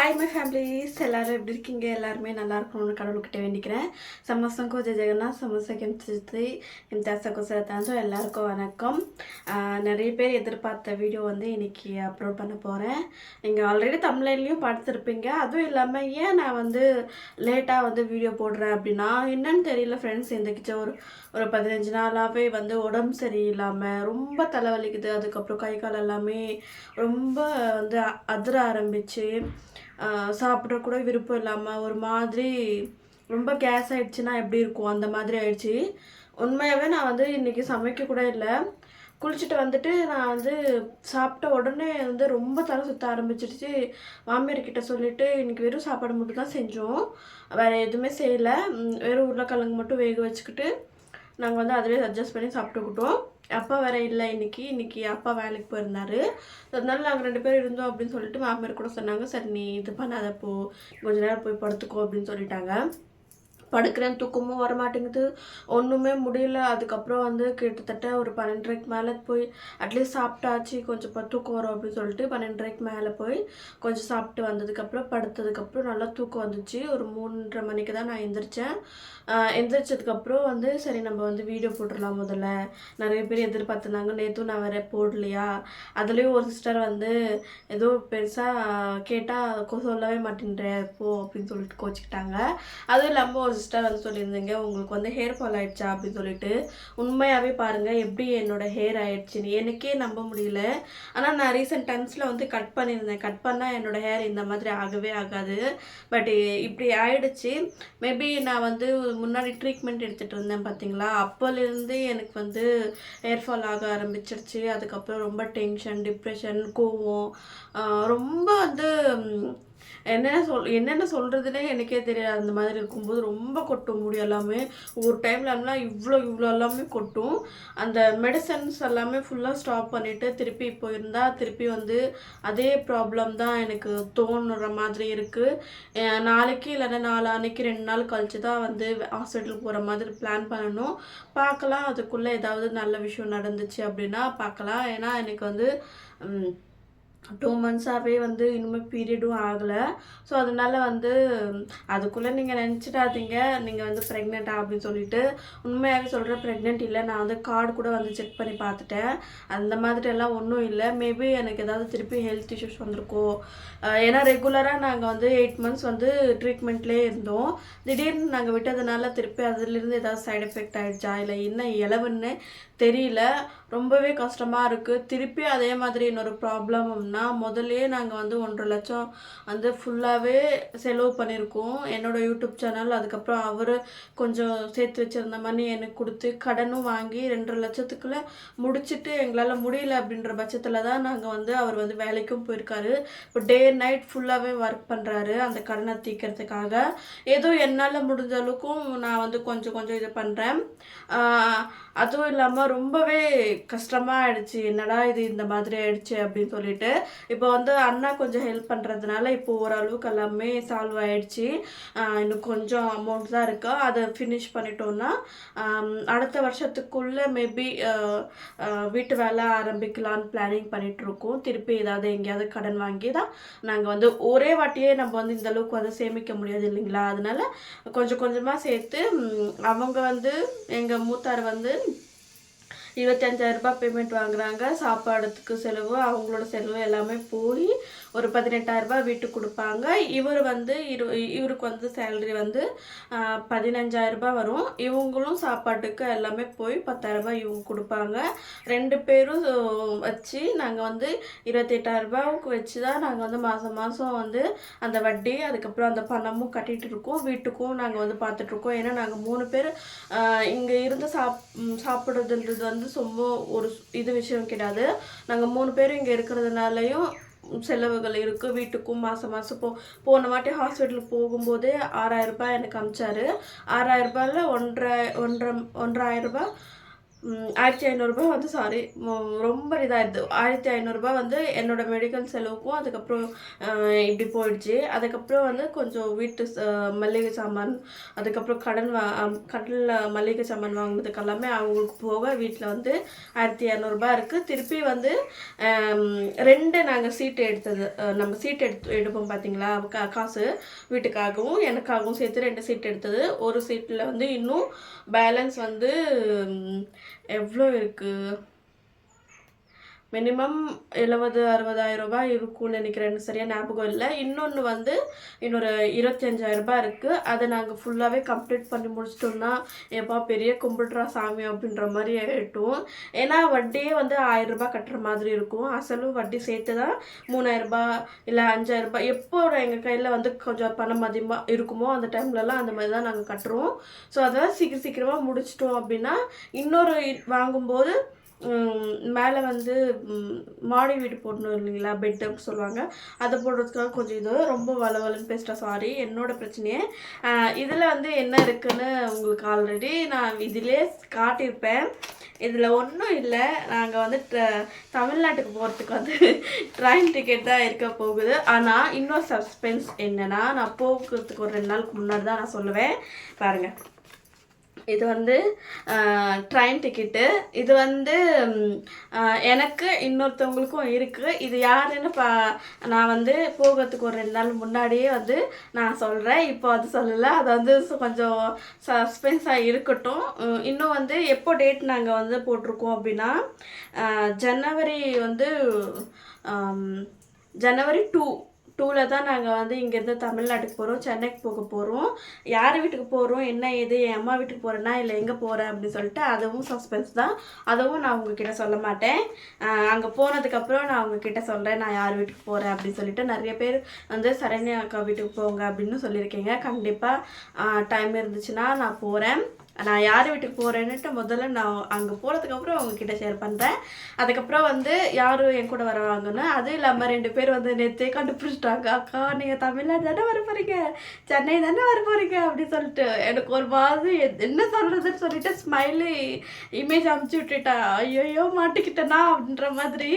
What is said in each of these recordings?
Hi my families எல்லோரும் எப்படி இருக்கீங்க? எல்லாருமே நல்லா இருக்கணும்னு கடவுள்கிட்ட வேண்டிக்கிறேன். சமஸ்தங்கோ ஜெய ஜெகநாத் சமஸ்தகம் சித்தி இம்தாசகோ சிறத்தாந்தோ எல்லாருக்கும் வணக்கம். நிறைய பேர் எதிர்பார்த்த வீடியோ வந்து இன்றைக்கி அப்லோட் பண்ண போகிறேன் நீங்கள் ஆல்ரெடி தமிழ்லையும் பார்த்துருப்பீங்க. அதுவும் இல்லாமல் ஏன் நான் வந்து லேட்டாக வந்து வீடியோ போடுறேன் அப்படின்னா என்னன்னு தெரியல ஃப்ரெண்ட்ஸ் எந்திரிச்ச ஒரு ஒரு பதினஞ்சு நாளாகவே வந்து உடம்பு சரியில்லாமல் ரொம்ப தலைவலிக்குது. அதுக்கப்புறம் கை கால் எல்லாமே ரொம்ப வந்து அதிர ஆரம்பிச்சு ஆஹ் சாப்பிட கூட விருப்பம் இல்லாமல் ஒரு மாதிரி ரொம்ப கேஸ் ஆகிடுச்சுன்னா எப்படி இருக்கும்? அந்த மாதிரி ஆயிடுச்சு. உண்மையாகவே நான் வந்து இன்னைக்கு சமைக்க கூட இல்லை. குளிச்சுட்டு வந்துட்டு நான் வந்து சாப்பிட்ட உடனே வந்து ரொம்ப தலை சுற்ற ஆரம்பிச்சிருச்சு மாமியார்கிட்ட சொல்லிவிட்டு இன்றைக்கி வெறும் சாப்பாடு மட்டும் தான் செஞ்சோம். வேறு எதுவுமே செய்யலை. வெறும் உருளைக்கிழங்கு மட்டும் வேக வச்சுக்கிட்டு நாங்கள் வந்து அதிலே அட்ஜஸ்ட் பண்ணி சாப்பிட்டுக்கிட்டோம். அப்பா வேற இல்லை இன்னைக்கு இன்னைக்கு அப்பா வேலைக்கு போயிருந்தாரு. அதனால நாங்கள் ரெண்டு பேரும் இருந்தோம் அப்படின்னு சொல்லிட்டு மாமியார் கூட சொன்னாங்க. சரி நீ இது பண்ணாத போ. கொஞ்ச நேரம் போய் படுத்துக்கோ அப்படின்னு சொல்லிட்டாங்க. படுக்கிறேன் தூக்கமும் வர மாட்டேங்குது ஒன்றுமே முடியல. அதுக்கப்புறம் வந்து கிட்டத்தட்ட ஒரு பன்னெண்டரைக்கு மேலே போய் அட்லீஸ்ட் சாப்பிட்டாச்சு. கொஞ்சம் இப்போ தூக்கம் வரும் அப்படின்னு சொல்லிட்டு பன்னெண்டரைக்கு மேலே போய் கொஞ்சம் சாப்பிட்டு வந்ததுக்கப்புறம் படுத்ததுக்கப்புறம் நல்லா தூக்கம் வந்துச்சு. ஒரு மூன்றரை மணிக்கு தான் நான் எந்திரிச்சேன். எந்திரிச்சதுக்கப்புறம் வந்து சரி நம்ம வந்து வீடியோ போட்டுடலாம் முதல்ல. நிறைய பேர் எதிர்பார்த்துருந்தாங்க. நேற்றும் நான் வேற போடலையா? அதுலேயும் ஒரு சிஸ்டர் வந்து ஏதோ பெருசாக கேட்டால் சொல்லவே மாட்டேன்ற போ அப்படின்னு சொல்லிட்டு கோச்சிக்கிட்டாங்க. அதுவும் இல்லாமல் ஒரு சிஸ்டர் வந்து சொல்லியிருந்தீங்க. உங்களுக்கு வந்து ஹேர் ஃபால் ஆயிடுச்சா அப்படின்னு சொல்லிட்டு. உண்மையாகவே பாருங்கள் எப்படி என்னோடய ஹேர் ஆயிடுச்சுன்னு. எனக்கே நம்ப முடியல. ஆனால் நான் ரீசெண்ட் டைம்ஸில் வந்து கட் பண்ணியிருந்தேன். கட் பண்ணால் என்னோடய ஹேர் இந்த மாதிரி ஆகவே ஆகாது. பட் இப்படி ஆயிடுச்சு. மேபி நான் வந்து முன்னாடி ட்ரீட்மெண்ட் எடுத்துகிட்டு இருந்தேன் பார்த்தீங்களா அப்போலேருந்து எனக்கு வந்து ஹேர் ஃபால் ஆக ஆரம்பிச்சிருச்சு. அதுக்கப்புறம் ரொம்ப டென்ஷன் டிப்ரெஷன் கோவம். ரொம்ப வந்து என்ன என்னென்ன சொல் என்னென்ன சொல்கிறதுனே எனக்கே தெரியாது. அந்த மாதிரி இருக்கும்போது ரொம்ப கொட்டும் முடி எல்லாமே. ஒரு டைம்லலாம் இவ்வளோ இவ்வளோ எல்லாமே கொட்டும். அந்த மெடிசன்ஸ் எல்லாமே ஃபுல்லாக ஸ்டாப் பண்ணிவிட்டு திருப்பி இப்போ இருந்தால் திருப்பி வந்து அதே ப்ராப்ளம் தான் எனக்கு தோணுற மாதிரி இருக்குது நாளைக்கு இல்லைன்னா நாளான்னைக்கு ரெண்டு நாள் கழிச்சு தான் வந்து ஹாஸ்பிட்டலுக்கு போகிற மாதிரி பிளான் பண்ணணும். பார்க்கலாம் அதுக்குள்ளே ஏதாவது நல்ல விஷயம் நடந்துச்சு அப்படின்னா பார்க்கலாம் ஏன்னா எனக்கு வந்து டூ மந்த்ஸாகவே வந்து இனிமேல் பீரியடும் ஆகலை. ஸோ அதனால வந்து அதுக்குள்ளே நீங்கள் நினச்சிடாதீங்க. நீங்கள் வந்து ப்ரெக்னெண்ட்டா அப்படின்னு சொல்லிட்டு உண்மையாகவே சொல்கிற ப்ரெக்னென்ட் இல்லை. நான் வந்து கார்டு கூட வந்து செக் பண்ணி பார்த்துட்டேன். அந்த மாதிரி எல்லாம் ஒன்றும் இல்லை. மேபி எனக்கு ஏதாவது திருப்பி ஹெல்த் இஷ்யூஸ் வந்திருக்கோ. ஏன்னா ரெகுலராக நாங்கள் வந்து எயிட் மந்த்ஸ் வந்து ட்ரீட்மெண்ட்லேயே இருந்தோம். திடீர்னு நாங்கள் விட்டதுனால திருப்பி அதுலேருந்து ஏதாவது சைட் எஃபெக்ட் ஆகிடுச்சா இல்லை என்ன இலவுன்னு தெரியல. ரொம்பவே கஷ்டமாக இருக்குது திருப்பி அதே மாதிரி இன்னொரு ப்ராப்ளம்னா முதல்லயே நாங்கள் வந்து ஒன்றரை லட்சம் வந்து ஃபுல்லாகவே செலவு பண்ணியிருக்கோம். என்னோடய யூடியூப் சேனல் அதுக்கப்புறம் அவர் கொஞ்சம் சேர்த்து வச்சிருந்த மணி எனக்கு கொடுத்து கடனும் வாங்கி ரெண்டரை லட்சத்துக்குள்ளே முடிச்சுட்டு எங்களால் முடியல அப்படின்ற பட்சத்தில் தான் நாங்கள் வந்து அவர் வந்து வேலைக்கும் போயிருக்காரு. இப்போ டே நைட் ஃபுல்லாகவே ஒர்க் பண்ணுறாரு அந்த கடனை தீக்கிறதுக்காக ஏதோ என்னால் முடிஞ்ச அளவுக்கும் நான் வந்து கொஞ்சம் கொஞ்சம் இது பண்ணுறேன் அதுவும் இல்லாமல் ரொம்பவே கஷ்டமாக ஆயிடுச்சு என்னடா இது இந்த மாதிரி ஆயிடுச்சு அப்படின்னு சொல்லிட்டு. இப்போ வந்து அண்ணா கொஞ்சம் ஹெல்ப் பண்ணுறதுனால இப்போ ஓரளவுக்கு எல்லாமே சால்வ் ஆயிடுச்சு. இன்னும் கொஞ்சம் அமௌண்ட் தான் இருக்கு. அதை ஃபினிஷ் பண்ணிட்டோம்னா அடுத்த வருஷத்துக்குள்ளே மேபி வீட்டு வேலை ஆரம்பிக்கலான்னு பிளானிங் பண்ணிட்டு இருக்கோம். திருப்பி ஏதாவது எங்கேயாவது கடன் வாங்கி தான் நாங்கள் வந்து ஒரே வாட்டியே நம்ம வந்து இந்த அளவுக்கு வந்து சேமிக்க முடியாது இல்லைங்களா? அதனால கொஞ்சம் கொஞ்சமாக சேர்த்து அவங்க வந்து எங்கள் மூத்தார் வந்து இருபத்தஞ்சாயிரம் ரூபாய் பேமெண்ட் வாங்குறாங்க. சாப்பாடுக்கு செலவு அவங்களோட செலவு எல்லாமே போய் ஒரு பதினெட்டாயிரம் ரூபாய் வீட்டுக்கு கொடுப்பாங்க. இவர் வந்து இரு இவருக்கு வந்து சேலரி வந்து ஆஹ், பதினஞ்சாயிரம் ரூபாய் வரும். இவங்களும் சாப்பாட்டுக்கு எல்லாமே போய் பத்தாயிரம் ரூபாய் இவங்க கொடுப்பாங்க. ரெண்டு பேரும் வச்சு நாங்கள் வந்து இருபத்தெட்டாயிரம் ரூபாய்க்கு வச்சு தான் நாங்கள் வந்து மாதம் மாதம் வந்து அந்த வட்டி அதுக்கப்புறம் அந்த பணமும் கட்டிகிட்டு இருக்கோம். வீட்டுக்கும் நாங்கள் வந்து பார்த்துட்ருக்கோம் ஏன்னா நாங்கள் மூணு பேர் இங்கே இருந்து சாப் சாப்பிட்றதுன்றது சாப்பிடுறதுன்றது வந்து ரொம்ப ஒரு இது விஷயம் கிடையாது. நாங்கள் மூணு பேரும் இங்கே இருக்கிறதுனாலையும் செலவுகள் இருக்குது வீட்டுக்கும் மாதம் மாதம் போ போன வாட்டி ஹாஸ்பிட்டலுக்கு போகும்போதே ஆறாயிரம் ரூபாய் எனக்கு அமிச்சாரு. ஆறாயிரரூபாயில் ஒன்றரை ஒன்றரை ஒன்றாயிரரூபா ரூபாய் ஆயிரத்தி ஐநூறுரூபா வந்து சாரி ரொம்ப இதாகிடுது ஆயிரத்தி ஐநூறுரூபா வந்து என்னோட மெடிக்கல் செலவுக்கும் அதுக்கப்புறம் இப்படி போயிடுச்சு. அதுக்கப்புறம் வந்து கொஞ்சம் வீட்டு மளிகை சாமான் அதுக்கப்புறம் கடன் வா கடனில் மளிகை சாமான் வாங்கினதுக்கு எல்லாமே அவங்களுக்கு போக வீட்டில் வந்து ஆயிரத்தி இரநூறுபா இருக்குது திருப்பி வந்து ரெண்டு நாங்கள் சீட்டு எடுத்தது நம்ம சீட் எடுத்து எடுப்போம் பார்த்தீங்களா கா காசு வீட்டுக்காகவும் எனக்காகவும் சேர்த்து ரெண்டு சீட் எடுத்தது. ஒரு சீட்டில் வந்து இன்னும் பேலன்ஸ் வந்து எவ்வளோ இருக்குது மினிமம் எழுபது அறுபதாயிரம் ரூபாய் இருக்கும்னு நினைக்கிறேன். சரியாக ஞாபகம் இல்லை. இன்னொன்று வந்து இன்னொரு இருபத்தஞ்சாயிரம் ரூபாய் இருக்குது அதை நாங்கள் ஃபுல்லாகவே கம்ப்ளீட் பண்ணி முடிச்சிட்டோம்னா எப்பா பெரிய கும்பிட்றா சாமி அப்படின்ற மாதிரி ஆகிட்டோம் ஏன்னா வட்டியே வந்து ஆயிரரூபா கட்டுற மாதிரி இருக்கும். அசலும் வட்டி சேர்த்து தான் மூணாயிரரூபா இல்லை அஞ்சாயிரரூபா எப்போ எங்கள் கையில் வந்து கொஞ்சம் பணம் அதிகமாக இருக்குமோ அந்த டைம்லலாம் அந்த மாதிரி தான் நாங்கள் கட்டுறோம். ஸோ அதெல்லாம் சீக்கிரம் சீக்கிரமாக முடிச்சிட்டோம் அப்படின்னா இன்னொரு வாங்கும்போது மேலே வந்து மாடி வீடு போடணும் இல்லைங்களா? பெட் சொல்லுவாங்க. அதை போடுறதுக்காக கொஞ்சம் இது ரொம்ப வளவலன்னு பேசிட்டா சாரி என்னோட பிரச்சனையே. இதில் வந்து என்ன இருக்குன்னு உங்களுக்கு ஆல்ரெடி நான் இதிலே காட்டியிருப்பேன். இதில் ஒன்றும் இல்லை. நாங்கள் வந்து தமிழ்நாட்டுக்கு போகிறதுக்கு வந்து ட்ரெயின் டிக்கெட் தான் இருக்க போகுது. ஆனால் இன்னொரு சஸ்பென்ஸ் என்னென்னா நான் போகிறதுக்கு ஒரு ரெண்டு நாளுக்கு முன்னாடி தான் நான் சொல்லுவேன். பாருங்கள் இது வந்து ட்ரெயின் டிக்கெட்டு இது வந்து எனக்கு இன்னொருத்தவங்களுக்கும் இருக்குது இது யாருன்னு பா நான் வந்து போகிறதுக்கு ஒரு ரெண்டு நாள் முன்னாடியே வந்து நான் சொல்கிறேன் இப்போ அது சொல்லலை. அது வந்து சு- கொஞ்சம் சஸ்பென்ஸாக இருக்கட்டும். இன்னும் வந்து எப்போ டேட் நாங்கள் வந்து போட்டிருக்கோம் அப்படின்னா ஜனவரி வந்து ஜனவரி டூ டூவில் தான் நாங்கள் வந்து இங்கேருந்து தமிழ்நாட்டுக்கு போகிறோம் சென்னைக்கு போக போகிறோம் யார் வீட்டுக்கு போகிறோம் என்ன ஏது என் அம்மா வீட்டுக்கு போகிறேன்னா இல்லை எங்கே போகிறேன் அப்படின்னு சொல்லிட்டு அதுவும் சஸ்பென்ஸ் தான். அதுவும் நான் உங்ககிட்ட சொல்ல மாட்டேன். அங்கே போனதுக்கப்புறம் நான் உங்ககிட்ட சொல்கிறேன் நான் யார் வீட்டுக்கு போகிறேன் அப்படின்னு சொல்லிட்டு நிறைய பேர் வந்து சரண்யா அக்கா வீட்டுக்கு போங்க அப்படின்னு சொல்லியிருக்கீங்க. கண்டிப்பாக டைம் இருந்துச்சுன்னா நான் போகிறேன் நான் யார் வீட்டுக்கு போகிறேன்னுட்டு முதல்ல நான் அங்கே போனதுக்கப்புறம் அவங்கக்கிட்ட ஷேர் பண்ணுறேன் அதுக்கப்புறம் வந்து யார் என் கூட வருவாங்கன்னு அதுவும் இல்லாமல் ரெண்டு பேர் வந்து நேற்றே கண்டுபிடிச்சிட்டாங்க. அக்கா நீங்கள் தமிழ்நாடு தானே வர போகிறீங்க சென்னை தானே வர போகிறீங்க அப்படின்னு சொல்லிட்டு எனக்கு ஒரு மாதிரி என்ன சொல்கிறதுன்னு சொல்லிட்டு ஸ்மைலி இமேஜ் அமுச்சு விட்டுட்டா. ஐயோயோ மாட்டிக்கிட்டேனா? அப்படின்ற மாதிரி.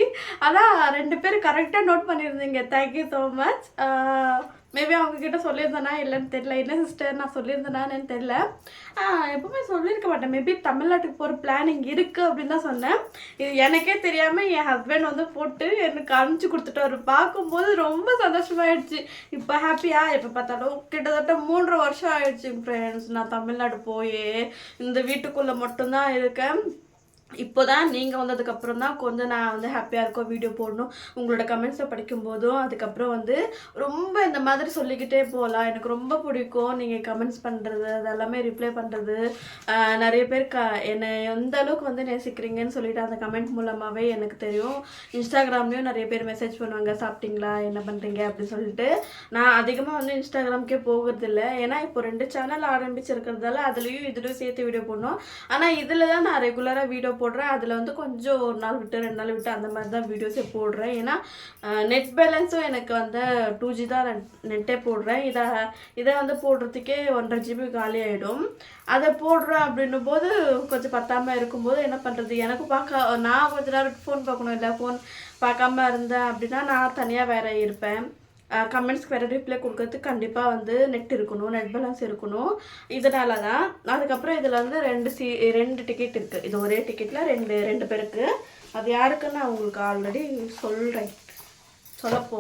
ஆனால் ரெண்டு பேரும் கரெக்டாக நோட் பண்ணியிருந்தீங்க. தேங்க்யூ ஸோ மச் மேபி அவங்கக்கிட்ட சொல்லியிருந்தேனா இல்லைன்னு தெரியல. என்ன சிஸ்டர் நான் சொல்லியிருந்தேனான்னு தெரியல. எப்போவுமே எப்பவுமே சொல்லியிருக்க மாட்டேன். மேபி தமிழ்நாட்டுக்கு போகிற பிளானிங் இருக்குது அப்படின்னு தான் சொன்னேன். இது எனக்கே தெரியாமல் என் ஹஸ்பண்ட் வந்து போட்டு எனக்கு அனுப்பிச்சி கொடுத்துட்டாரு. பார்க்கும்போது ரொம்ப சந்தோஷமாயிடுச்சு. இப்போ ஹாப்பியாக எப்போ பார்த்தாலும் கிட்டத்தட்ட மூன்றரை வருஷம் ஆயிடுச்சு ஃப்ரெண்ட்ஸ் நான் தமிழ்நாடு போய் இந்த வீட்டுக்குள்ளே மட்டும்தான் இருக்கேன். இப்போ தான் நீங்கள் வந்ததுக்கப்புறம் தான் கொஞ்சம் நான் வந்து ஹாப்பியாக இருக்கோம் வீடியோ போடணும். உங்களோட கமெண்ட்ஸை படிக்கும்போதும் அதுக்கப்புறம் வந்து ரொம்ப இந்த மாதிரி சொல்லிக்கிட்டே போகலாம். எனக்கு ரொம்ப பிடிக்கும் நீங்கள் கமெண்ட்ஸ் பண்ணுறது அதெல்லாமே ரிப்ளை பண்ணுறது நிறைய பேர் க என்னை எந்த அளவுக்கு வந்து நேசிக்கிறீங்கன்னு சொல்லிட்டு அந்த கமெண்ட் மூலமாகவே எனக்கு தெரியும். இன்ஸ்டாகிராம்லேயும் நிறைய பேர் மெசேஜ் பண்ணுவாங்க சாப்பிட்டீங்களா? என்ன பண்ணுறீங்க அப்படின்னு சொல்லிட்டு. நான் அதிகமாக வந்து இன்ஸ்டாகிராம்க்கே போகிறதில்ல. ஏன்னா இப்போ ரெண்டு சேனல் ஆரம்பிச்சிருக்கிறதால அதுலேயும் இதுலேயும் சேர்த்து வீடியோ போடணும். ஆனால் இதில் தான் நான் ரெகுலராக வீடியோ போடுறேன். அதில் வந்து கொஞ்சம் ஒரு நாள் விட்டு ரெண்டு நாள் விட்டு அந்த மாதிரி தான் வீடியோஸே போடுறேன். ஏன்னா நெட் பேலன்ஸும் எனக்கு வந்து டூ ஜி தான் நெட்டே போடுறேன். இதை இதை வந்து போடுறதுக்கே ஒன்றரை ஜிபி காலி ஆகிடும் அதை போடுறேன் அப்படின்னும் போது கொஞ்சம் பத்தாமல் இருக்கும்போது என்ன பண்ணுறது எனக்கும் பார்க்க நான் கொஞ்ச நேரம் ஃபோன் பார்க்கணும். இல்லை ஃபோன் பார்க்காம இருந்தேன் அப்படின்னா நான் தனியாக வேற இருப்பேன். கமெண்ட்ஸ்க்கு வேறு ரிப்ளை கொடுக்கறதுக்கு கண்டிப்பாக வந்து நெட் இருக்கணும் நெட் பேலன்ஸ் இருக்கணும். இதனால தான் அதுக்கப்புறம் இதில் வந்து ரெண்டு சி ரெண்டு டிக்கெட் இருக்குது இது ஒரே டிக்கெட்டில் ரெண்டு ரெண்டு பேருக்கு. அது யாருக்குன்னு நான் உங்களுக்கு ஆல்ரெடி சொல்கிறேன் சொல்லப்போ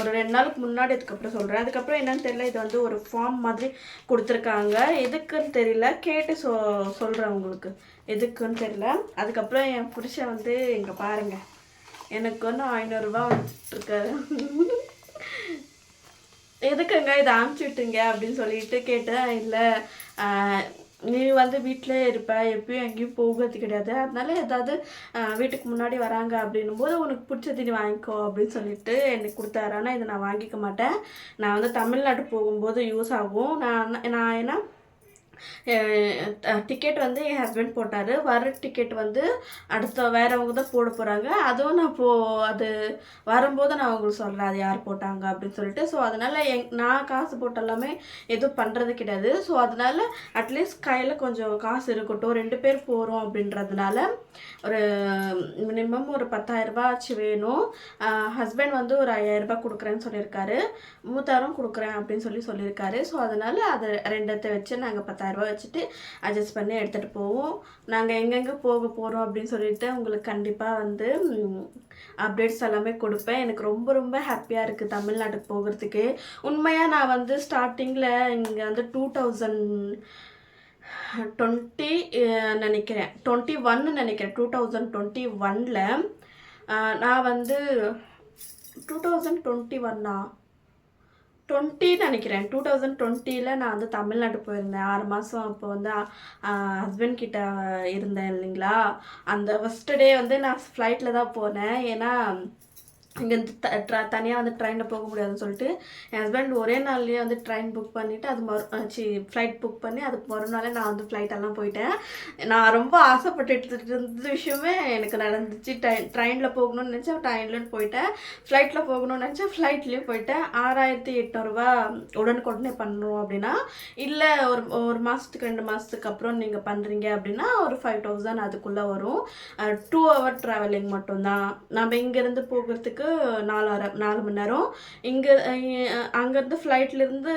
ஒரு ரெண்டு நாளுக்கு முன்னாடி அதுக்கப்புறம் சொல்கிறேன் அதுக்கப்புறம் என்னன்னு தெரியல இது வந்து ஒரு ஃபார்ம் மாதிரி கொடுத்துருக்காங்க. எதுக்குன்னு தெரியல கேட்டு சொ சொல்கிறேன் உங்களுக்கு. எதுக்குன்னு தெரியல. அதுக்கப்புறம் என் புருஷன் வந்து இங்கே பாருங்கள் எனக்கு வந்து ஐநூறுரூபா வந்துட்டுருக்காரு எதுக்குங்க இதை அனுப்பிச்சி விட்டுங்க அப்படின்னு சொல்லிட்டு கேட்டேன். இல்லை நீ வந்து வீட்டிலே இருப்ப எப்பயும் எங்கேயும் போகிறது கிடையாது. அதனால ஏதாவது வீட்டுக்கு முன்னாடி வராங்க அப்படின்னும் போது உனக்கு பிடிச்சது நீ வாங்கிக்கோ அப்படின்னு சொல்லிட்டு எனக்கு கொடுத்தாரு. ஆனால் இதை நான் வாங்கிக்க மாட்டேன். நான் வந்து தமிழ்நாடு போகும்போது யூஸ் ஆகும். நான் நான் ஏன்னா டிக்கெட் வந்து என் ஹஸ்பண்ட் போட்டார். வர டிக்கெட் வந்து அடுத்த வேறவங்க தான் போட போகிறாங்க அதுவும் நான் போ அது வரும்போது நான் அவங்களுக்கு சொல்கிறேன் அது யார் போட்டாங்க அப்படின்னு சொல்லிட்டு. ஸோ அதனால் எங் நான் காசு போட்டெல்லாமே எதுவும் பண்ணுறது கிடையாது. ஸோ அதனால் அட்லீஸ்ட் கையில் கொஞ்சம் காசு இருக்கட்டும். ரெண்டு பேர் போகிறோம் அப்படின்றதுனால ஒரு மினிமம் ஒரு பத்தாயிரரூபா ஆச்சு வேணும். ஹஸ்பண்ட் வந்து ஒரு ஐயாயிரரூபா கொடுக்குறேன்னு சொல்லியிருக்காரு. மூத்தாயிரம் கொடுக்குறேன் அப்படின்னு சொல்லி சொல்லியிருக்காரு. ஸோ அதனால் அதை ரெண்டத்தை வச்சு நாங்கள் பத்தாயிரம் பத்தாயிரரூபா வச்சுட்டு அட்ஜஸ்ட் பண்ணி எடுத்துகிட்டு போவோம். நாங்கள் எங்கெங்கே போக போகிறோம் அப்படின்னு சொல்லிட்டு உங்களுக்கு கண்டிப்பாக வந்து அப்டேட்ஸ் எல்லாமே கொடுப்பேன். எனக்கு ரொம்ப ரொம்ப ஹாப்பியாக இருக்குது தமிழ்நாட்டுக்கு போகிறதுக்கு. உண்மையாக நான் வந்து ஸ்டார்டிங்கில் இங்கே வந்து டூ தௌசண்ட் டுவெண்ட்டி நினைக்கிறேன். டுவெண்ட்டி ஒன்னு நினைக்கிறேன். டூ தௌசண்ட் டுவெண்ட்டி ஒனில் நான் வந்து டூ தௌசண்ட் டுவெண்ட்டி ஒன்னா டுவெண்ட்டின்னு நினைக்கிறேன். டூ தௌசண்ட் டுவெண்ட்டியில் நான் வந்து தமிழ்நாடு போயிருந்தேன். ஆறு மாதம் அப்போ வந்து ஹஸ்பண்ட் கிட்ட இருந்தேன் இல்லைங்களா? அந்த ஃபஸ்ட்டு டே வந்து நான் ஃப்ளைட்டில் தான் போனேன். ஏன்னா இங்கேருந்து த ட்ரா தனியாக வந்து ட்ரெயினில் போக முடியாதுன்னு சொல்லிட்டு என் ஹஸ்பண்ட் ஒரே நாள்லேயே வந்து ட்ரெயின் புக் பண்ணிவிட்டு அது மறு சி ஃப்ளைட் புக் பண்ணி அதுக்கு மறுநாளே நான் வந்து ஃப்ளைட்டெல்லாம் போயிட்டேன். நான் ரொம்ப ஆசைப்பட்டுட்டு இருந்த விஷயமே எனக்கு நடந்துச்சு. ட்ரெயின் ட்ரெயினில் போகணும்னு நினச்சேன் ட்ரெயினில் போயிட்டேன். ஃப்ளைட்டில் போகணும்னு நினச்சேன் ஃப்ளைட்லேயும் போயிட்டேன். ஆறாயிரத்தி எட்நூறுபா உடனுக்குடனே பண்ணுறோம் அப்படின்னா இல்லை ஒரு ஒரு மாதத்துக்கு ரெண்டு மாதத்துக்கு அப்புறம் நீங்கள் பண்ணுறீங்க அப்படின்னா ஒரு ஃபைவ் தௌசண்ட் அதுக்குள்ளே வரும். டூ ஹவர் ட்ராவலிங் மட்டும்தான். நம்ம இங்கேருந்து போகிறதுக்கு நாலு அரை நாலு மணி நேரம். இங்கே அங்கேருந்து ஃப்ளைட்லேருந்து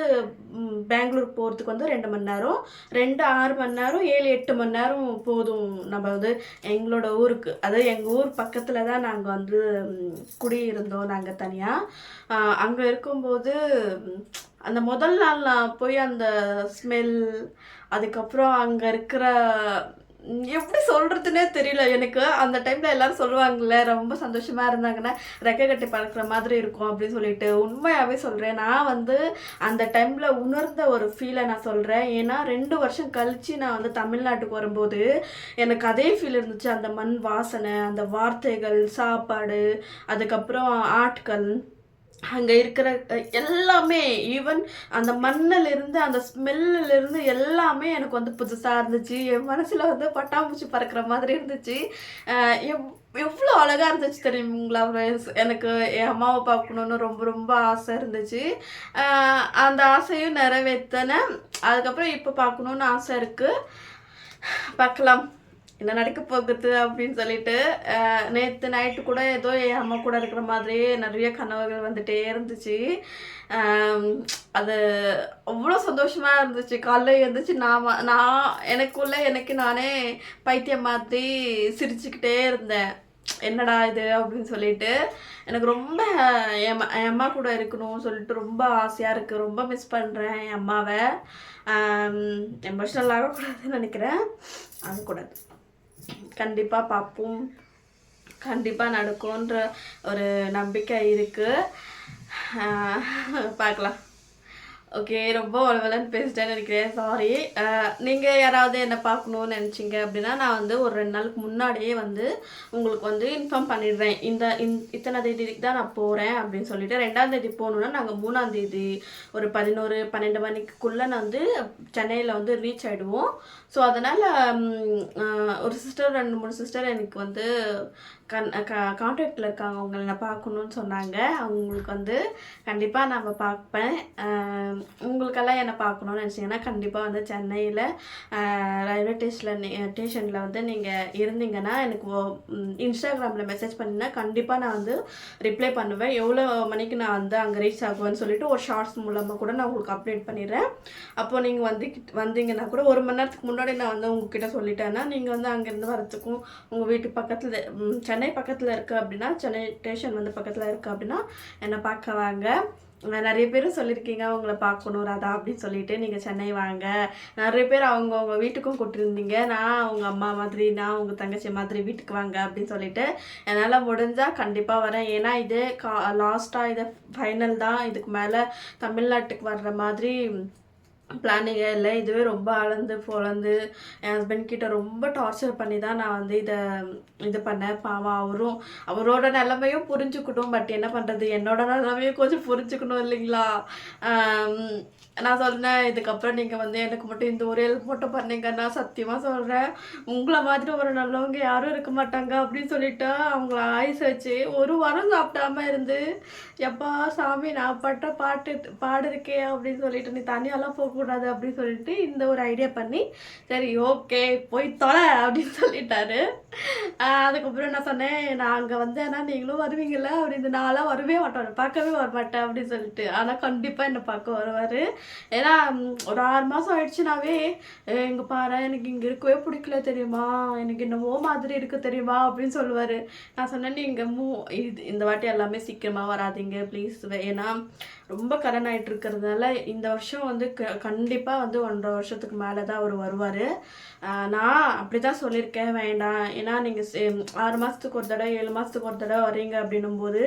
பெங்களூர் போகிறதுக்கு வந்து ரெண்டு மணி நேரம். ரெண்டு ஆறு மணி நேரம் ஏழு எட்டு மணி நேரம் போதும் நம்ம வந்து எங்களோட ஊருக்கு. அதாவது எங்கள் ஊர் பக்கத்தில் தான் நாங்கள் வந்து குடியிருந்தோம் நாங்கள் தனியாக அங்கே இருக்கும்போது அந்த முதல் நாள் நான் போய் அந்த ஸ்மெல் அதுக்கப்புறம் அங்கே இருக்கிற எப்படி சொல்கிறதுனே தெரியல. எனக்கு அந்த டைமில் எல்லாரும் சொல்லுவாங்கல்ல ரொம்ப சந்தோஷமாக இருந்தாங்கன்னா ரெக்கை கட்டி பறக்கிற மாதிரி இருக்கும் அப்படின்னு சொல்லிட்டு. உண்மையாகவே சொல்கிறேன் நான் வந்து அந்த டைமில் உணர்ந்த ஒரு ஃபீலை நான் சொல்கிறேன் ஏன்னா ரெண்டு வருஷம் கழித்து நான் வந்து தமிழ்நாட்டுக்கு வரும்போது எனக்கு அதே ஃபீல் இருந்துச்சு. அந்த மண் வாசனை அந்த வார்த்தைகள் சாப்பாடு அதுக்கப்புறம் ஆட்கள். அங்கே இருக்கிற எல்லாமே ஈவன் அந்த மண்ணிலிருந்து அந்த ஸ்மெல்லிருந்து எல்லாமே எனக்கு வந்து புதுசாக இருந்துச்சு. என் மனசில் வந்து பட்டாம்பூச்சி பறக்கிற மாதிரி இருந்துச்சு. எவ் எவ்வளோ அழகாக இருந்துச்சு தெரியுங்களா எனக்கு என் அம்மாவை பார்க்கணுன்னு ரொம்ப ரொம்ப ஆசை இருந்துச்சு. அந்த ஆசையும் நிறைவேற்றினேன் அதுக்கப்புறம் இப்போ பார்க்கணுன்னு ஆசை இருக்குது பார்க்கலாம். என்ன நடக்க போகுது அப்படின்னு சொல்லிட்டு நேற்று நைட்டு கூட ஏதோ என் அம்மா கூட இருக்கிற மாதிரி நிறைய கனவுகள் வந்துட்டே இருந்துச்சு. அது அவ்வளோ சந்தோஷமாக இருந்துச்சு. காலைல இருந்துச்சு நான் நான் எனக்குள்ளே எனக்கு நானே பைத்தியம் மாதிரி சிரிச்சுக்கிட்டே இருந்தேன். என்னடா இது அப்படின்னு சொல்லிட்டு எனக்கு ரொம்ப என் என் அம்மா கூட இருக்கணும்னு சொல்லிட்டு ரொம்ப ஆசையாக இருக்குது ரொம்ப மிஸ் பண்ணுறேன் என் அம்மாவை. எமோஷ்னல் ஆகக்கூடாதுன்னு நினைக்கிறேன். ஆகக்கூடாது. கண்டிப்பாக பார்ப்போம். கண்டிப்பாக நடக்கும்ன்ற ஒரு நம்பிக்கை இருக்குது பார்க்கலாம். ஓகே ரொம்ப வளவலன்னு பேசிட்டேன்னு நினைக்கிறேன் சாரி நீங்கள் யாராவது என்ன பார்க்கணுன்னு நினச்சிங்க அப்படின்னா நான் வந்து ஒரு ரெண்டு நாளுக்கு முன்னாடியே வந்து உங்களுக்கு வந்து இன்ஃபார்ம் பண்ணிடுறேன். இந்த இந் இத்தனை தேதிக்கு தான் நான் போகிறேன் அப்படின்னு சொல்லிட்டு ரெண்டாம் தேதி போகணுன்னா நாங்கள் மூணாம் தேதி ஒரு பதினோரு பன்னெண்டு மணிக்குள்ளே நான் வந்து சென்னையில் வந்து ரீச் ஆகிடுவோம் ஸோ அதனால் ஒரு சிஸ்டர் ரெண்டு மூணு சிஸ்டர் எனக்கு வந்து கன் க கான்டாக்டில் இருக்காங்க அவங்கள நான் பார்க்கணுன்னு சொன்னாங்க. அவங்களுக்கு வந்து கண்டிப்பாக நம்ம பார்ப்பேன். உங்களுக்கெல்லாம் என்னை பார்க்கணுன்னு நினச்சிங்கன்னா கண்டிப்பாக வந்து சென்னையில் ரயில்வே ஸ்டேஷனில் ஸ்டேஷனில் வந்து நீங்கள் இருந்தீங்கன்னா எனக்கு இன்ஸ்டாகிராமில் மெசேஜ் பண்ணினா கண்டிப்பாக நான் வந்து ரிப்ளை பண்ணுவேன். எவ்வளோ மணிக்கு நான் வந்து அங்கே ரீச் ஆகுவேன்னு சொல்லிட்டு ஒரு ஷார்ட்ஸ் மூலமாக கூட நான் உங்களுக்கு அப்டேட் பண்ணிடுறேன். அப்போது நீங்கள் வந்து வந்தீங்கன்னா கூட ஒரு மணி நேரத்துக்கு முன்னாடி நான் வந்து உங்ககிட்ட சொல்லிட்டேன்னா நீங்கள் வந்து அங்கேருந்து வரத்துக்கும் உங்கள் வீட்டு பக்கத்தில் சென்னை பக்கத்தில் இருக்குது அப்படின்னா சென்னை ஸ்டேஷன் வந்து பக்கத்தில் இருக்குது அப்படின்னா என்னை பார்க்க வாங்க. நிறைய பேரும் சொல்லியிருக்கீங்க உங்களை பார்க்கணும் ராதா அப்படின்னு சொல்லிட்டு. நீங்கள் சென்னை வாங்க. நிறைய பேர் அவங்க அவங்க வீட்டுக்கும் கூட்டிருந்தீங்க. நான் அவங்க அம்மா மாதிரி நான் உங்கள் தங்கச்சி மாதிரி வீட்டுக்கு வாங்க அப்படின்னு சொல்லிட்டு என்னால் முடிஞ்சால் கண்டிப்பாக வரேன். ஏன்னா இது கா லாஸ்ட்டாக இது ஃபைனல் தான். இதுக்கு மேலே தமிழ்நாட்டுக்கு வர்ற மாதிரி பிளானிங்கே இல்லை. இதுவே ரொம்ப அளந்து பொழந்து என் ஹஸ்பண்ட் கிட்ட ரொம்ப டார்ச்சர் பண்ணி தான் நான் வந்து இதை இது பண்ணேன். பாவம் அவரும் அவரோட நிலைமையும் புரிஞ்சுக்கணும். பட் என்ன பண்ணுறது என்னோட நிலைமையும் கொஞ்சம் புரிஞ்சுக்கணும் இல்லைங்களா? நான் சொன்னேன் இதுக்கப்புறம் நீங்கள் வந்து எனக்கு மட்டும் இந்த ஒரு ஹெல்ப் மட்டும் பண்ணீங்கன்னா சத்தியமாக சொல்கிறேன் உங்களை மாதிரி ஒரு நல்லவங்க யாரும் இருக்க மாட்டாங்க அப்படின்னு சொல்லிட்டு அவங்கள ஆயுச வச்சு ஒரு வாரம் சாப்பிடாம இருந்து எப்பா சாமி நான் பட்ட பாட்டு பாடு இருக்கே அப்படின்னு சொல்லிட்டு நீ தனியாலாம் போகக்கூடாது அப்படின்னு சொல்லிட்டு இந்த ஒரு ஐடியா பண்ணி சரி ஓகே போய் தொலை அப்படின்னு சொல்லிட்டாரு. அதுக்கப்புறம் நான் சொன்னேன் நான் அங்கே வந்தேன்னா நீங்களும் வருவீங்கள அப்படின்னு நான்லாம் வரவே மாட்டேன் பார்க்கவே வர மாட்டேன் அப்படின்னு சொல்லிட்டு. ஆனால் கண்டிப்பாக என்னை பார்க்க வருவார். ஏன்னா ஒரு ஆறு மாதம் ஆயிடுச்சுனாவே இங்கே பாரு எனக்கு இங்கே இருக்கவே பிடிக்கல தெரியுமா? எனக்கு என்னவோ மாதிரி இருக்க தெரியுமா? அப்படின்னு சொல்லுவார். நான் சொன்னேன் நீங்கள் மூ இது இந்த வாட்டி எல்லாமே சீக்கிரமாக வராதீங்க ப்ளீஸ் ஏன்னா ரொம்ப கடன் ஆயிட்டு இருக்கிறதுனால இந்த வருஷம் வந்து க கண்டிப்பாக வந்து ஒன்றரை வருஷத்துக்கு மேலே தான் அவர் வருவார். நான் அப்படி தான் சொல்லியிருக்கேன் வேண்டாம் ஏன்னா நீங்கள் ஆறு மாதத்துக்கு ஒரு தடவை ஏழு மாதத்துக்கு ஒரு தடவை வரீங்க அப்படின்னும் போது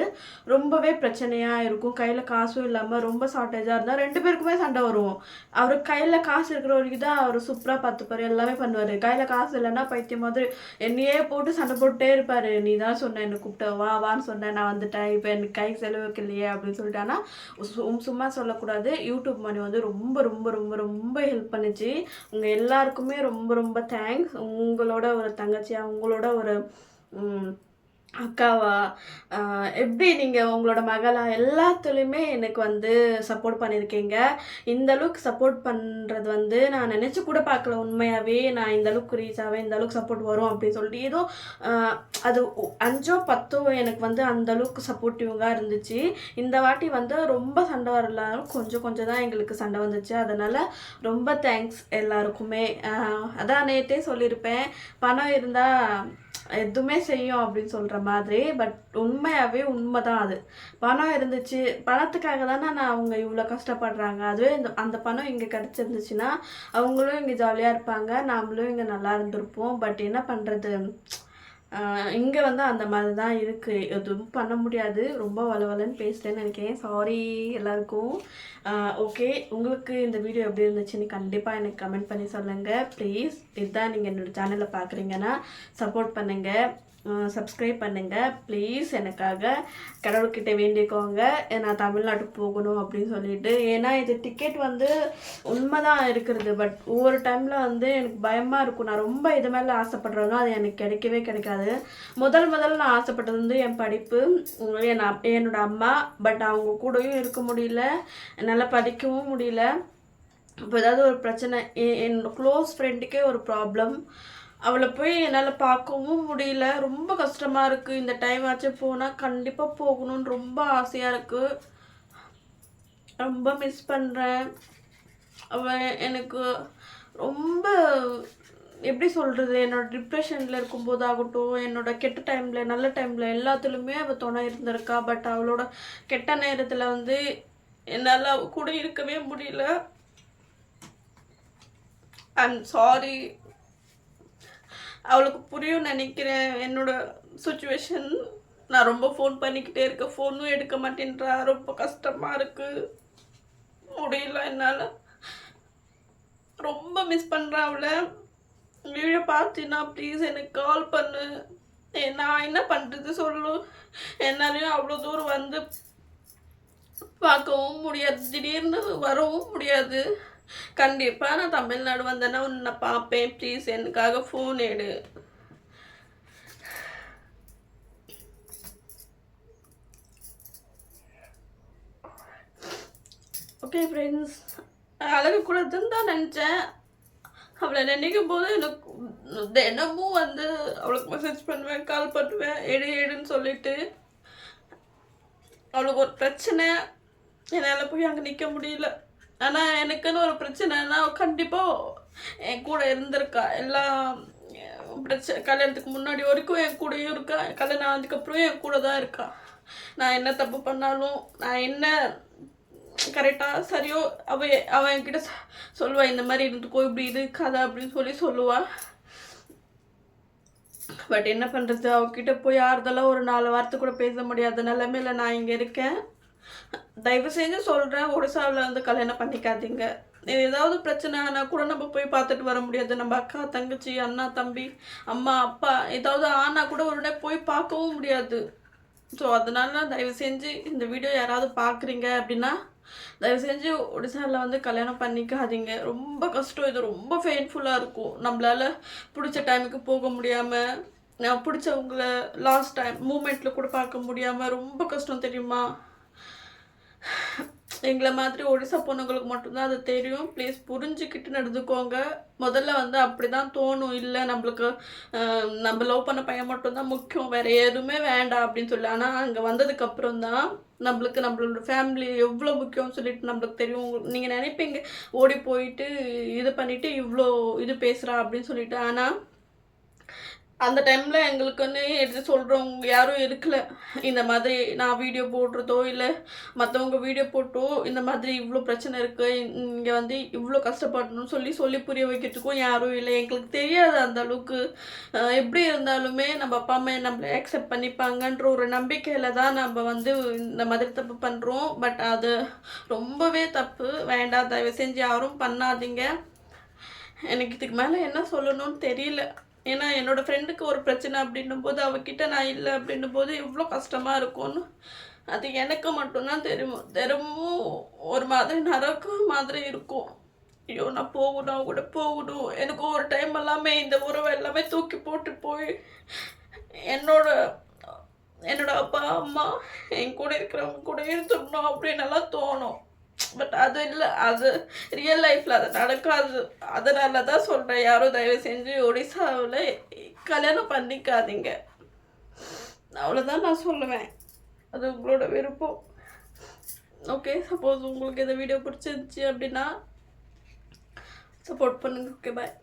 ரொம்பவே பிரச்சனையாக இருக்கும். கையில் காசும் இல்லாமல் ரொம்ப ஷார்ட்டேஜாக இருந்தால் ரெண்டு பேருக்குமே சண்டை வரும். அவர் கையில் காசு இருக்கிற வரைக்கும் தான் அவர் சூப்பராக பார்த்துப்பாரு எல்லாமே பண்ணுவார். கையில் காசு இல்லைன்னா பைத்தியம் மாதிரி என்னையே போட்டு சண்டை போட்டுட்டே இருப்பார். நீ தான் சொன்ன என்னை கூப்பிட்ட வா வான்னு சொன்னேன் நான் வந்துட்டேன். இப்போ எனக்கு கை செலவுக்கு இல்லையே அப்படின்னு சொல்லிட்டான்னா சும்மா சொல்லக்கூடாது. யூடியூப் மணி வந்து ரொம்ப ரொம்ப ரொம்ப ரொம்ப ஹெல்ப் பண்ணுச்சு. உங்கள் எல்லாருக்குமே ரொம்ப ரொம்ப தேங்க்ஸ் உங்களோட ஒரு தங்கச்சியாக உங்களோட ஒரு அக்காவா? எப்படி நீங்கள் உங்களோட மகளா? எல்லாத்துலேயுமே எனக்கு வந்து சப்போர்ட் பண்ணியிருக்கீங்க. இந்த அளவுக்கு சப்போர்ட் பண்ணுறது வந்து நான் நினச்சி கூட பார்க்கல. உண்மையாகவே நான் இந்த அளவுக்கு ரீச் ஆவேன் இந்த அளவுக்கு சப்போர்ட் வரும் அப்படின்னு சொல்லிட்டு ஏதோ அது அஞ்சோ பத்தோ எனக்கு வந்து அந்த அளவுக்கு சப்போர்ட்டிவாக இருந்துச்சு. இந்த வாட்டி வந்து ரொம்ப சண்டை வரலாலும் கொஞ்சம் கொஞ்சம் தான் எங்களுக்கு சண்டை வந்துச்சு. அதனால் ரொம்ப தேங்க்ஸ் எல்லாருக்குமே. அதான் நேற்றே சொல்லியிருப்பேன். பணம் இருந்தால் எதுவுமே செய்யும் அப்படின்னு சொல்கிற மாதிரி பட் உண்மையாகவே உண்மை தான் அது. பணம் இருந்துச்சு. பணத்துக்காக தானே நான் அவங்க இவ்வளோ கஷ்டப்படுறாங்க. அதுவே இந்த அந்த பணம் இங்கே கிடச்சிருந்துச்சுன்னா அவங்களும் இங்கே ஜாலியாக இருப்பாங்க. நாமளும் இங்கே நல்லா இருந்திருப்போம். பட் என்ன பண்ணுறது இங்கே வந்து அந்த மாதிரி தான் இருக்குது எதுவும் பண்ண முடியாது. ரொம்ப வளவலன்னு பேசுகிறேன்னு நினைக்கிறேன். சாரி எல்லாருக்கும். ஓகே உங்களுக்கு இந்த வீடியோ எப்படி இருந்துச்சுன்னு கண்டிப்பாக எனக்கு கமெண்ட் பண்ணி சொல்லுங்கள் ப்ளீஸ் இதுதான் நீங்கள் என்னோட சேனலை பார்க்குறீங்கன்னா சப்போர்ட் பண்ணுங்கள் சப்ஸ்கிரைப் பண்ணுங்கள் ப்ளீஸ் எனக்காக கடவுள்கிட்ட வேண்டிக்கோங்க. நான் தமிழ்நாட்டுக்கு போகணும் அப்படின்னு சொல்லிட்டு. ஏன்னா இது டிக்கெட் வந்து உண்மை தான் இருக்கிறது. பட் ஒவ்வொரு டைமில் வந்து எனக்கு பயமாக இருக்கும். நான் ரொம்ப இது மேலே ஆசைப்படுறதோ அது எனக்கு கிடைக்கவே கிடைக்காது. முதல் முதல்ல நான் ஆசைப்பட்டது வந்து என் படிப்பு என் அப்- அம்மா. பட் அவங்க கூடயும் இருக்க முடியல. என்னால் படிக்கவும் முடியல. இப்போ ஏதாவது ஒரு பிரச்சனை எ- என் க்ளோஸ் ஃப்ரெண்டுக்கே ஒரு ப்ராப்ளம் அவளை போய் என்னால் பார்க்கவும் முடியல. ரொம்ப கஷ்டமாக இருக்குது இந்த டைம் ஆச்சு போனால் கண்டிப்பாக போகணும்னு ரொம்ப ஆசையாக இருக்குது ரொம்ப மிஸ் பண்ணுறேன் அவள் எனக்கு ரொம்ப எப்படி சொல்கிறது என்னோட டிப்ரெஷனில் இருக்கும்போது ஆகட்டும் என்னோட கெட்ட டைமில் நல்ல டைமில் எல்லாத்துலேயுமே அவள் துணை இருந்திருக்கா. பட் அவளோட கெட்ட நேரத்தில் வந்து என்னால் கூட இருக்கவே முடியல. ஐம் சாரி அவளுக்கு புரியும் நினைக்கிறேன். என்னோட சுச்சுவேஷன் நான் ரொம்ப ஃபோன் பண்ணிக்கிட்டே இருக்கேன். ஃபோனும் எடுக்க மாட்டேன்றா. ரொம்ப கஷ்டமாக இருக்குது முடியல என்னால். ரொம்ப மிஸ் பண்ணுறா அவளை. வீடியோ பார்த்தீங்கன்னா ப்ளீஸ் எனக்கு கால் பண்ணு. ஏ, நான் என்ன பண்ணுறது சொல்லு. என்னாலையும் அவ்வளோ தூரம் வந்து பார்க்கவும் முடியாது. திடீர்னு வரவும் முடியாது. கண்டிப்பாக நான் தமிழ்நாடு வந்தேன்னா உன்னை பார்ப்பேன். ப்ளீஸ் எனக்காக ஃபோன் எடு. ஓகே ஃப்ரெண்ட்ஸ் அழகக்கூடாதுன்னு தான் நினச்சேன். அவளை நினைக்கும் போது எனக்கு தினமும் வந்து அவளுக்கு மெசேஜ் பண்ணுவேன் கால் பண்ணுவேன். எடு எடுன்னு சொல்லிட்டு அவளுக்கு ஒரு பிரச்சனை. என்னால் போய் அங்கே நிற்க முடியல. ஆனால் எனக்குன்னு ஒரு பிரச்சனைனா கண்டிப்பாக என் கூட இருந்திருக்கா. எல்லா பிரச்சனை கல்யாணத்துக்கு முன்னாடி வரைக்கும் என் கூடயும் இருக்கா. கல்யாணம் ஆனதுக்கப்புறம் என் கூட தான் இருக்கா. நான் என்ன தப்பு பண்ணாலும் நான் என்ன கரெக்டாக சரியோ அவ அவன் என்கிட்ட சொல்லுவாள் இந்த மாதிரி இருந்துக்கோ இப்படி இருக்காத அப்படின்னு சொல்லி சொல்லுவாள் பட் என்ன பண்ணுறது அவகிட்ட போய் ஆறுதலாக ஒரு நாலு வார்த்தை கூட பேச முடியாத நிலமையில நான் இங்கே இருக்கேன். தயவு செஞ்சு சொல்கிறேன் ஒடிசாவில் வந்து கல்யாணம் பண்ணிக்காதீங்க. ஏதாவது பிரச்சனை ஆனால் கூட நம்ம போய் பார்த்துட்டு வர முடியாது. நம்ம அக்கா தங்கச்சி அண்ணா தம்பி அம்மா அப்பா ஏதாவது ஆனால் கூட உடனே போய் பார்க்கவும் முடியாது. ஸோ அதனால தயவு செஞ்சு இந்த வீடியோ யாராவது பார்க்குறீங்க அப்படின்னா தயவு செஞ்சு ஒடிசாவில் வந்து கல்யாணம் பண்ணிக்காதீங்க. ரொம்ப கஷ்டம். இது ரொம்ப பெயின்ஃபுல்லாக இருக்கும். நம்மளால் பிடிச்ச டைமுக்கு போக முடியாமல் நான் பிடிச்சவங்கள லாஸ்ட் டைம் மூமெண்ட்டில் கூட பார்க்க முடியாமல் ரொம்ப கஷ்டம் தெரியுமா? எங்களை மாதிரி ஒடிசா பொண்ணுங்களுக்கு மட்டும்தான் அது தெரியும். ப்ளீஸ் புரிஞ்சுக்கிட்டு நடந்துக்கோங்க. முதல்ல வந்து அப்படி தான் தோணும். இல்லை நம்மளுக்கு நம்ம லவ் பண்ண பையன் மட்டும்தான் முக்கியம். வேறு எதுவுமே வேண்டாம் அப்படின்னு சொல்லி. ஆனால் அங்கே வந்ததுக்கப்புறம் தான் நம்மளுக்கு நம்மளோட ஃபேமிலி எவ்வளோ முக்கியம்னு சொல்லிட்டு நம்மளுக்கு தெரியும். நீங்கள் நினைப்பீங்க ஓடி போயிட்டு இது பண்ணிவிட்டு இவ்வளோ இது பேசுகிறா அப்படின்னு சொல்லிட்டு. ஆனால் அந்த டைமில் எங்களுக்குன்னு எடுத்து சொல்கிறவங்க யாரும் இருக்கல. இந்த மாதிரி நான் வீடியோ போடுறதோ இல்லை மற்றவங்க வீடியோ போட்டோ இந்த மாதிரி இவ்வளோ பிரச்சனை இருக்குது இங்கே வந்து இவ்வளோ கஷ்டப்படணும்னு சொல்லி சொல்லி புரிய வைக்கிறதுக்கும் யாரும் இல்லை. எங்களுக்கு தெரியாது அந்த அளவுக்கு. எப்படி இருந்தாலுமே நம்ம அப்பா அம்மா நம்மளை அக்செப்ட் பண்ணிப்பாங்கன்ற ஒரு நம்பிக்கையில் தான் நம்ம வந்து இந்த மாதிரி தப்பு பண்ணுறோம் பட் அது ரொம்பவே தப்பு. வேண்டாம். தயவு செஞ்சு யாரும் பண்ணாதீங்க. எனக்கு இதுக்கு மேலே என்ன சொல்லணும்னு தெரியல. ஏன்னா என்னோடய ஃப்ரெண்டுக்கு ஒரு பிரச்சனை அப்படின்னும் போது அவகிட்ட நான் இல்லை அப்படின்னும் போது இவ்வளோ கஷ்டமாக இருக்கும்னு அது எனக்கு மட்டும்தான் தெரியும். தினமும் ஒரு மாதிரி நரக்கம் மாதிரி இருக்கும். ஐயோ நான் போகணும் அவங்க கூட போகணும். எனக்கு ஒரு டைம் எல்லாமே இந்த உறவை எல்லாமே தூக்கி போட்டு போய் என்னோட என்னோட அப்பா அம்மா என் கூட இருக்கிறவங்க கூட இருந்துடணும் அப்படின்னு எல்லாம் தோணும். பட் அது இல்லை அது ரியல் லைஃப்பில் அது நடக்காது. அதனால தான் சொல்கிறேன் யாரும் தயவு செஞ்சு ஒடிசாவில் கல்யாணம் பண்ணிக்காதீங்க. அவ்வளோதான் நான் சொல்லுவேன். அது உங்களோட விருப்பம். ஓகே சப்போஸ் உங்களுக்கு இந்த வீடியோ பிடிச்சிருந்துச்சி அப்படின்னா சப்போர்ட் பண்ணுங்க. Okay bye